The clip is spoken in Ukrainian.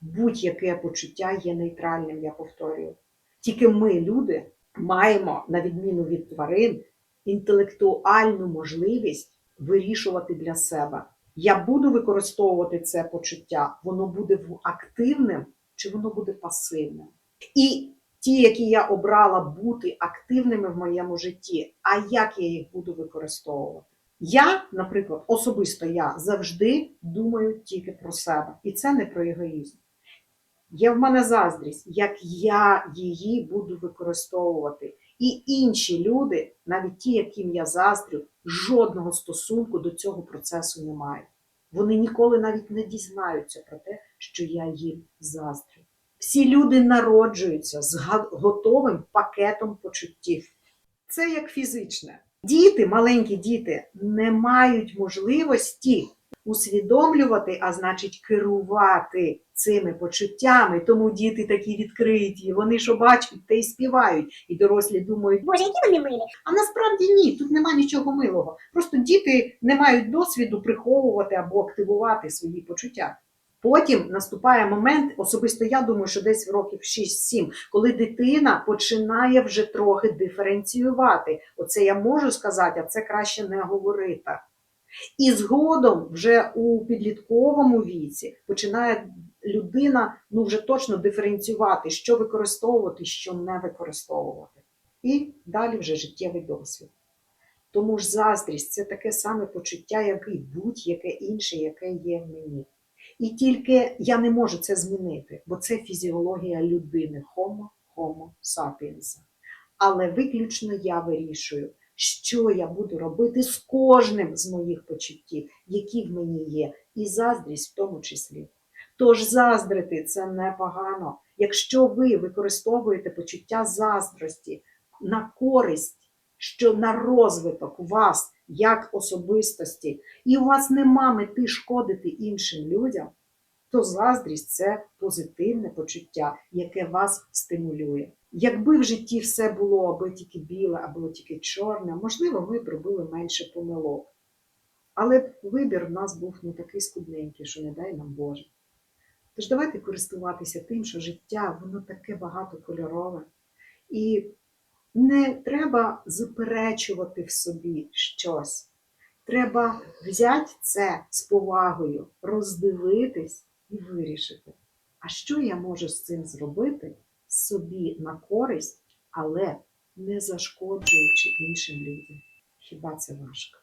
будь-яке почуття є нейтральним, я повторюю. Тільки ми, люди, маємо, на відміну від тварин, інтелектуальну можливість вирішувати для себе. Я буду використовувати це почуття, воно буде активним чи воно буде пасивним. І ті, які я обрала бути активними в моєму житті, а як я їх буду використовувати? Я, наприклад, особисто я завжди думаю тільки про себе, і це не про егоїзм. Є в мене заздрість, як я її буду використовувати. І інші люди, навіть ті, яким я заздрю, жодного стосунку до цього процесу не мають. Вони ніколи навіть не дізнаються про те, що я їм заздрю. Всі люди народжуються з готовим пакетом почуттів. Це як фізичне. Діти, маленькі діти, не мають можливості усвідомлювати, а значить керувати цими почуттями. Тому діти такі відкриті. Вони що бачать, те й співають. І дорослі думають, Боже, які вони милі. а насправді ні, тут нема нічого милого. Просто діти не мають досвіду приховувати або активувати свої почуття. Потім наступає момент, особисто я думаю, що десь в років 6-7, коли дитина починає вже трохи диференціювати. Оце я можу сказати, а це краще не говорити. І згодом, вже у підлітковому віці, починає людина ну вже точно диференціювати, що використовувати, що не використовувати. І далі вже життєвий досвід. Тому ж заздрість це таке саме почуття, як і будь-яке інше, яке є в мені. І тільки я не можу це змінити, бо це фізіологія людини Homo Homo sapiens. Але виключно я вирішую, що я буду робити з кожним з моїх почуттів, які в мені є, і заздрість в тому числі. Тож заздрити це непогано. Якщо ви використовуєте почуття заздрості на користь, що на розвиток вас як особистості, і у вас нема мети шкодити іншим людям, то заздрість це позитивне почуття, яке вас стимулює. Якби в житті все було аби тільки біле, або тільки чорне, можливо, ми б робили менше помилок. Але вибір в нас був не такий скудненький, що не дай нам Боже. Тож давайте користуватися тим, що життя воно таке багатокольорове. І не треба заперечувати в собі щось. Треба взяти це з повагою, роздивитись і вирішити, а що я можу з цим зробити собі на користь, але не зашкоджуючи іншим людям. Хіба це важко?